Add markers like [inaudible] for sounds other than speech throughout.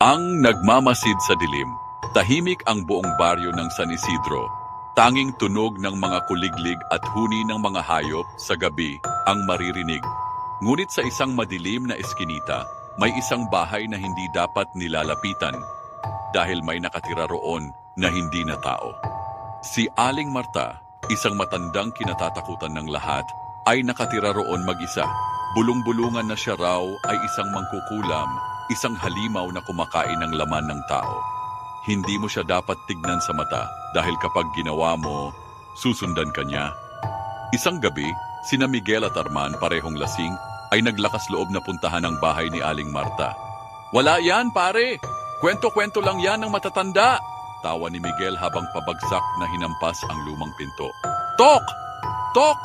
Ang nagmamasid sa dilim, tahimik ang buong baryo ng San Isidro. Tanging tunog ng mga kuliglig at huni ng mga hayop sa gabi ang maririnig. Ngunit sa isang madilim na eskinita, may isang bahay na hindi dapat nilalapitan dahil may nakatira roon na hindi na tao. Si Aling Marta, isang matandang kinatatakutan ng lahat, ay nakatira roon mag-isa. Bulong-bulungan na siya raw ay isang mangkukulam, isang halimaw na kumakain ng laman ng tao. Hindi mo siya dapat tignan sa mata dahil kapag ginawa mo, susundan ka niya. Isang gabi, sina Miguel at Arman parehong lasing ay naglakas loob na puntahan ang bahay ni Aling Marta. Wala yan, pare! Kwento-kwento lang yan ng matatanda! Tawa ni Miguel habang pabagsak na hinampas ang lumang pinto. Tok! Tok!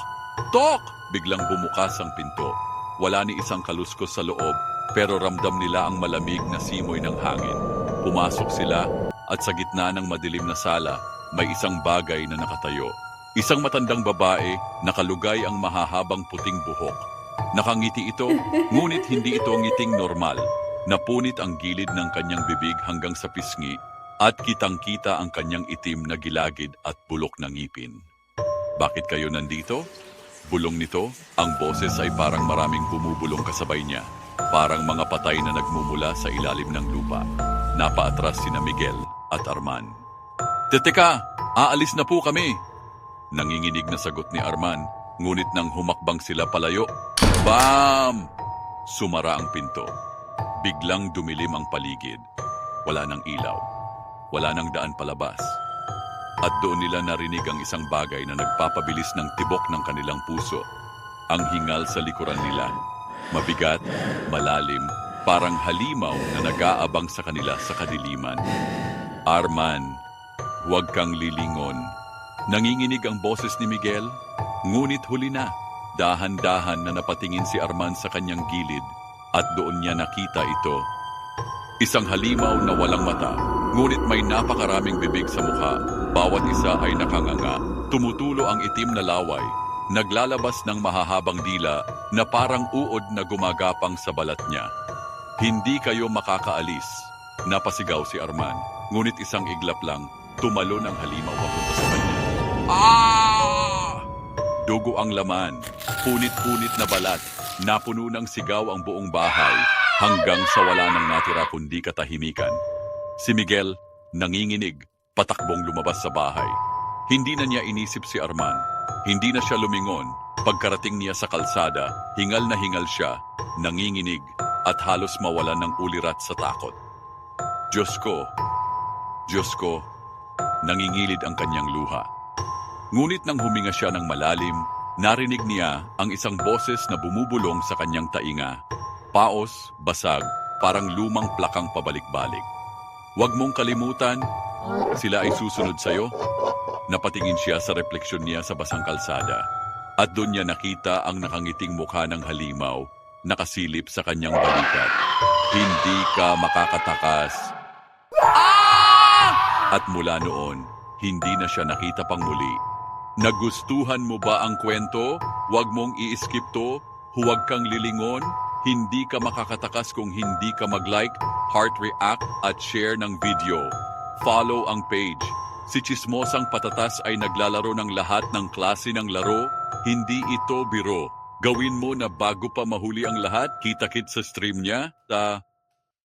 Tok! Biglang bumukas ang pinto. Wala ni isang kaluskos sa loob, pero ramdam nila ang malamig na simoy ng hangin. Pumasok sila at sa gitna ng madilim na sala, may isang bagay na nakatayo. Isang matandang babae, nakalugay ang mahahabang puting buhok. Nakangiti ito, [laughs] ngunit hindi ito ngiting normal. Napunit ang gilid ng kanyang bibig hanggang sa pisngi at kitang-kita ang kanyang itim na gilagid at bulok na ngipin. Bakit kayo nandito? Bulong nito, ang boses ay parang maraming bumubulong kasabay niya. Parang mga patay na nagmumula sa ilalim ng lupa. Napaatras sina Miguel at Arman. Teteka, aalis na po kami. Nanginginig na sagot ni Arman, ngunit nang humakbang sila palayo, BAM! Sumara ang pinto. Biglang dumilim ang paligid. Wala nang ilaw. Wala nang daan palabas. At doon nila narinig ang isang bagay na nagpapabilis ng tibok ng kanilang puso. Ang hingal sa likuran nila. Mabigat, malalim, parang halimaw na nag-aabang sa kanila sa kadiliman. Arman, huwag kang lilingon. Nanginginig ang boses ni Miguel, ngunit huli na. Dahan-dahan na napatingin si Arman sa kanyang gilid at doon niya nakita ito. Isang halimaw na walang mata, ngunit may napakaraming bibig sa mukha. Bawat isa ay nakanganga. Tumutulo ang itim na laway. Naglalabas ng mahahabang dila na parang uod na gumagapang sa balat niya. Hindi kayo makakaalis. Napasigaw si Arman, ngunit isang iglap lang, tumalo ng halimaw papunta sa kanya. Ah! Dugo ang laman, punit-punit na balat, napuno ng sigaw ang buong bahay hanggang sa wala nang natira kundi katahimikan. Si Miguel, nanginginig, patakbong lumabas sa bahay. Hindi na niya inisip si Arman. Hindi na siya lumingon. Pagkarating niya sa kalsada, hingal na hingal siya, nanginginig, at halos mawalan ng ulirat sa takot. Diyos ko, Diyos ko, nangingilid ang kanyang luha. Ngunit nang huminga siya ng malalim, narinig niya ang isang boses na bumubulong sa kanyang tainga. Paos, basag, parang lumang plakang pabalik-balik. Huwag mong kalimutan, sila ay susunod sa'yo. Napatingin siya sa refleksyon niya sa basang kalsada. At doon niya nakita ang nakangiting mukha ng halimaw, nakasilip sa kanyang balikat. Hindi ka makakatakas. At mula noon, hindi na siya nakita pang muli. Nagustuhan mo ba ang kwento? Huwag mong i-skip to. Huwag kang lilingon. Hindi ka makakatakas kung hindi ka mag-like, heart react at share ng video. Follow ang page. Si Chismosang Patatas ay naglalaro ng lahat ng klase ng laro. Hindi ito biro. Gawin mo na bago pa mahuli ang lahat, kita-kit sa stream niya sa